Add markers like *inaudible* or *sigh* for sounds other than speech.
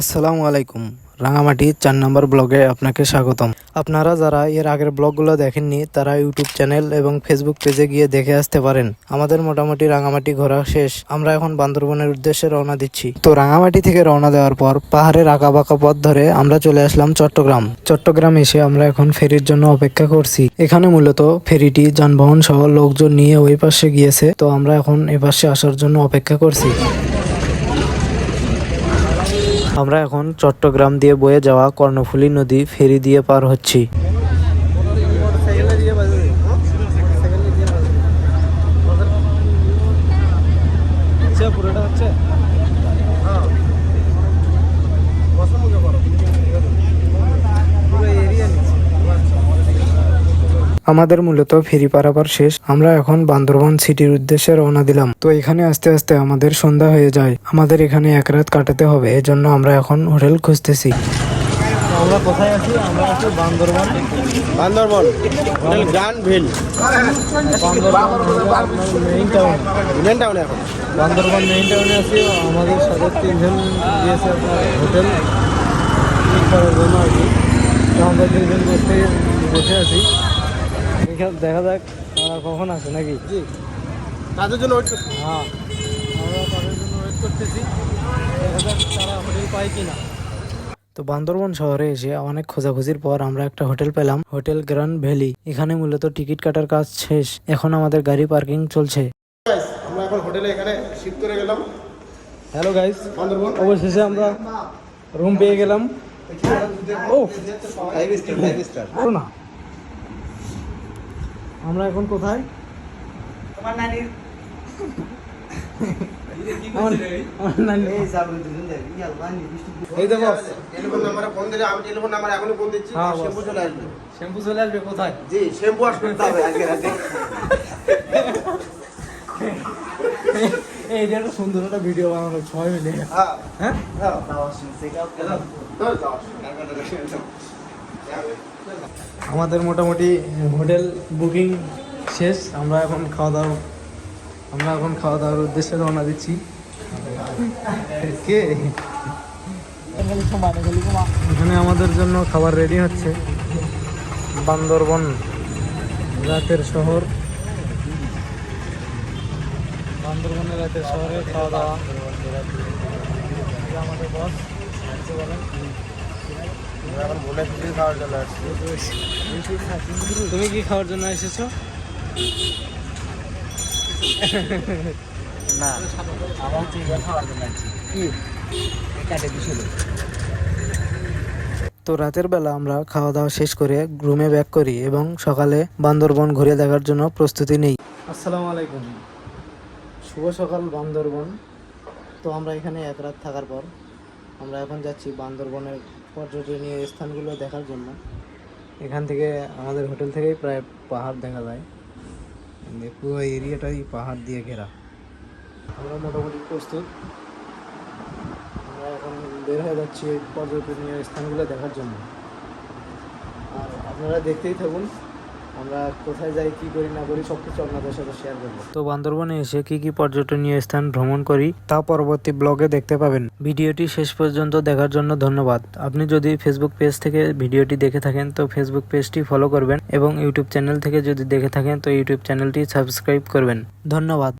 আসসালামু আলাইকুম। রাঙামাটি চার নম্বর ব্লগে আপনাকে স্বাগতম। আপনারা যারা এর আগের ব্লগগুলো দেখেননি, তারা ইউটিউব চ্যানেল এবং ফেসবুক পেজে গিয়ে দেখে আসতে পারেন। আমাদের মোটামুটি রাঙামাটি ঘোরা শেষ। আমরা এখন বান্দরবনের উদ্দেশ্যে রওনা দিচ্ছি। তো রাঙামাটি থেকে রওনা দেওয়ার পর পাহাড়ের আঁকা বাঁকা পথ ধরে আমরা চলে আসলাম চট্টগ্রাম। চট্টগ্রাম এসে আমরা এখন ফেরির জন্য অপেক্ষা করছি। এখানে মূলত ফেরিটি, যানবাহন সহ লোকজন নিয়ে ওই পাশে গিয়েছে। তো আমরা এখন এ পাশে আসার জন্য অপেক্ষা করছি। আমরা এখন চট্টগ্রাম দিয়ে বয়ে যাওয়া কর্ণফুলী নদী ফেরি দিয়ে পার হচ্ছি। আমাদের মূলত ফেরি পারাপার শেষ। আমরা এখন বান্দরবান সিটির উদ্দেশ্যে রওনা দিলাম। তো এখানে আস্তে আস্তে আমাদের সন্ধ্যা হয়ে যায়। আমাদের এখানে এক রাত কাটাতে হবে এজন্য আমরা এখন হোটেল খুঁজতেছি। আমরা কোথায় আছি? আমরা আছি বান্দরবান। বান্দরবন। হোটেল ভিল মেইন টাউন। মেন টাউনে এখন বান্দরবান মেইন টাউনে আছি। আমাদের সাথে তিনজন গিয়েছে আপনার হোটেল। ঠিক করার জন্য আর কি। তো আমরা তিনজন বসে বসে আছি। দেখা যাক তারা কখন আসে নাকি? জি। তাদের জন্য ওয়েট করছি। হ্যাঁ। আমরা তাদের জন্য ওয়েট করতেছি। দেখা যাক তারা হোটেল পায় কিনা। তো বান্দরবন শহরে এসে অনেক খোঁজাখুঁজির পর আমরা একটা হোটেল পেলাম হোটেল গ্র্যান্ড ভ্যালি। এখানে মূলত টিকিট কাটার কাজ শেষ। এখন আমাদের গাড়ি পার্কিং চলছে। আমরা এখন হোটেলে এখানে শিফট করে গেলাম। হ্যালো গাইস অবশেষে আমরা রুম পেয়ে গেলাম। ও! ফাইভ স্টার ফাইভ স্টার ও না। আমরা এখন কোথায়? আমার- আমার এই দেখো টেলিফোন নাম্বারে ফোন দিলে আমি টেলিফোন নাম্বার এখনও ফোন দিচ্ছি হ্যাঁ, শ্যাম্পু চলে আসবে। শ্যাম্পু চলে আসবে কোথায়? জি শ্যাম্পু আসবে *laughs* এই একটা সুন্দর একটা ভিডিও বানানো সবাই মিলে হ্যাঁ। হ্যাঁ? হ্যাঁ আমাদের মোটামুটি হোটেল বুকিং শেষ। আমরা এখন খাওয়া দাওয়া, আমরা এখন খাওয়া দাওয়ার উদ্দেশ্যে রওনা দিচ্ছি। এখানে আমাদের জন্য খাবার রেডি হচ্ছে। বান্দরবন, রাতের শহর। বান্দরবনের রাতের শহরে খাওয়া দাওয়া। আমাদের বস বলেন এখন ভুলে ফিরে খাওয়ার চলে আসছি তুমি কি খাওয়ার জন্য এসেছ? না আমার হচ্ছে খাওয়ার জন্য আসছি কি? কাটে দিছিল তো রাতের বেলা আমরা খাওয়া দাওয়া শেষ করে রুমে ব্যাক করি এবং সকালে বান্দরবন ঘুরে দেখার জন্য প্রস্তুতি নেই। আসসালামু আলাইকুম। শুভ সকাল বান্দরবন। তো আমরা এখানে এক রাত থাকার পর আমরা এখন যাচ্ছি বান্দরবনের পর্যটনীয় স্থানগুলো দেখার জন্য। এখান থেকে আমাদের হোটেল থেকেই প্রায় পাহাড় দেখা যায়। পুরো এরিয়াটাই পাহাড় দিয়ে ঘেরা। আমরা মোটামুটি প্রস্তুত। আমরা এখন বের হয়ে যাচ্ছি পর্যটনীয় স্থানগুলো দেখার জন্য। আর আপনারা দেখতেই থাকুন আমরা কোথায় যাই, কি করি, না করি সব কিছু আপনাদের সাথে শেয়ার করব। তো বান্দরবনে এসে কি কি পর্যটনীয় স্থান ভ্রমণ করি, তা পরবর্তী ব্লগে দেখতে পাবেন। ভিডিওটি শেষ পর্যন্ত দেখার জন্য ধন্যবাদ। আপনি যদি ফেসবুক পেজ থেকে ভিডিওটি দেখে থাকেন, তো ফেসবুক পেজটি ফলো করবেন এবং ইউটিউব চ্যানেল থেকে যদি দেখে থাকেন, তো ইউটিউব চ্যানেলটি সাবস্ক্রাইব করবেন। ধন্যবাদ।